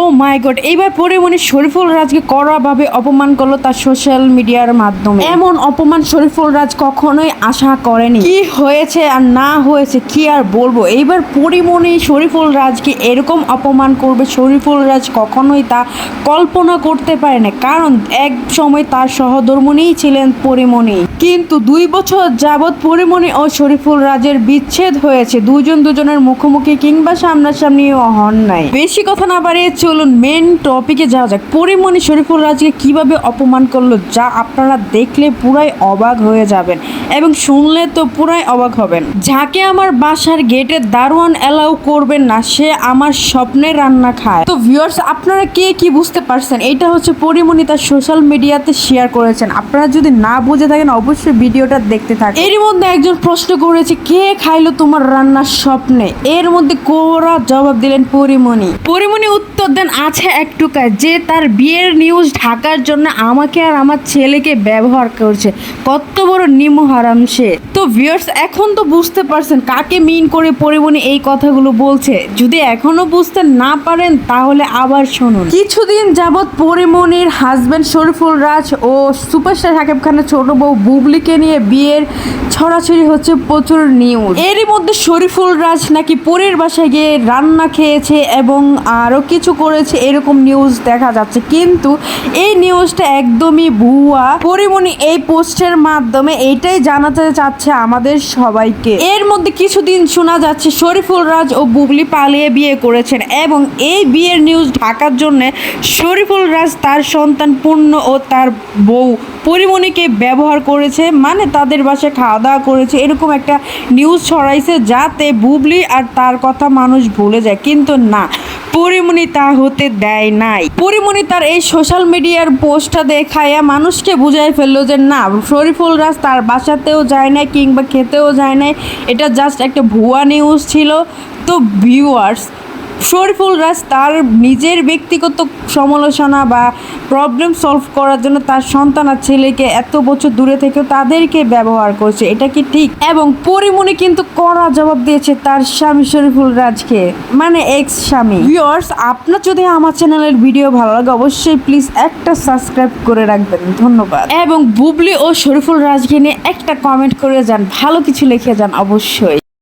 ও মাই god এইবার পরে পরিমণি শরীফুল রাজকে কড়াভাবে অপমান করল তার সোশ্যাল মিডিয়ার মাধ্যমে। এমন অপমান শরীফুল রাজ কখনোই আশা করেনি। কি হয়েছে আর না হয়েছে, কি আর বলব? এইবার পরিমণি শরীফুল রাজকে এরকম অপমান করবে, শরীফুল রাজ কখনোই তা কল্পনা করতে পারে না। কারণ এক সময় তার সহধর্মণিই ছিলেন পরিমণি কিন্তু দুই বছর যাবৎ পরিমণি ও শরীফুল রাজের বিচ্ছেদ হয়েছে। দুজন দুজনের মুখোমুখি কিংবা সামনাসামনিও হন নাই। বেশি কথা না বাড়িয়ে চলুন মেন টপিকে যাওয়া যাক। পরিমণি শরীফুল রাজকে কীভাবে অপমান করল যা আপনারা দেখলে পুরাই অবাক হয়ে যাবেন এবং শুনলে তো পুরাই অবাক হবেন। যাকে আমার বাসার গেটে দারোয়ান অ্যালাউ করবেন না, সে আমার স্বপ্নে রান্না খায়। তো ভিউয়ার্স আপনারা কে কি বুঝতে পারছেন? এটা হচ্ছে পরিমণি তার সোশ্যাল মিডিয়াতে শেয়ার করেছেন। আপনারা যদি না বুঝে থাকেন, অবশ্যই ভিডিওটা দেখতে থাকেন। এরই মধ্যে একজন প্রশ্ন করেছে, কে খাইলো তোমার রান্নার স্বপ্নে? এর মধ্যে কোরা জবাব দিলেন পরিমণি। পরিমণি উত্তর দেন আছে একটুকায় যে তার বিয়ের নিউজ ঢাকার জন্য আমাকে আর আমার ছেলেকে ব্যবহার করছে। কত বড় নিম হারাম সে। তো ভিউয়ার্স এখন তো বুঝতে পারছেন কাকে মিন করে পরিমণি এই কথাগুলো বলছে। যদি এখনও বুঝতে না পারেন, তাহলে আবার শুনুন। কিছুদিন যাবৎ পরিমণির হাজবেন্ড শরীফুল রাজ ও সুপারস্টার সাকিব খানের ছোট বউ বুবলিকে নিয়ে বিয়ের ছড়াছড়ি হচ্ছে প্রচুর নিউজ এরই মধ্যে শরীফুল রাজ নাকি পরীর বাসায় গিয়ে রান্না খেয়েছে এবং আরও কিছু করেছে, এরকম নিউজ দেখা যাচ্ছে। কিন্তু এই নিউজটা একদমই ভুয়া। পরিমণি এই পোস্টের মাধ্যমে এইটাই জানাতে চাচ্ছে আমাদের সবাইকে। এর মধ্যে কিছুদিন শোনা যাচ্ছে, শরীফুল রাজ ও বুবলি পালিয়ে বিয়ে করেছেন এবং এই বিয়ের নিউজ ঢাকার জন্য শরীফুল রাজ তার সন্তান পূর্ণ ও তার বউ পরিমণিকে ব্যবহার করেছে মানে তাদের বাসায় খাওয়া দাওয়া করেছে। এরকম একটা নিউজ ছড়াইছে যাতে বুবলি আর তার কথা মানুষ ভুলে যায়। কিন্তু না পরিমণি তা হতে দেয় নাই। পরিমণি তার এই সোশ্যাল মিডিয়ার পোস্টটা দেখাইয়া মানুষকে বুঝাই ফেলল যে, না, শরীফুল রাজ তার বাসাতেও যায় নাই কিংবা খেতেও যায় নাই। এটা জাস্ট একটা ভুয়া নিউজ ছিল। তো ভিউয়ার্স শরীফুল রাজ তার নিজের ব্যক্তিগত সমালোচনা বা প্রবলেম সলভ করার জন্য তার সন্তান আর ছেলেকে এত বছর দূরে থেকেও তাদেরকে ব্যবহার করছে, এটা কি ঠিক? এবং পরিমণি কিন্তু কড়া জবাব দিয়েছে তার স্বামী শরীফুল রাজকে মানে এক্স স্বামী। ভিউয়ার্স আপনার যদি আমার চ্যানেলের ভিডিও ভালো লাগে, অবশ্যই প্লিজ একটা সাবস্ক্রাইব করে রাখবেন। ধন্যবাদ। এবং বুবলি ও শরীফুল রাজকে নিয়ে একটা কমেন্ট করে যান, ভালো কিছু লিখে যান, অবশ্যই।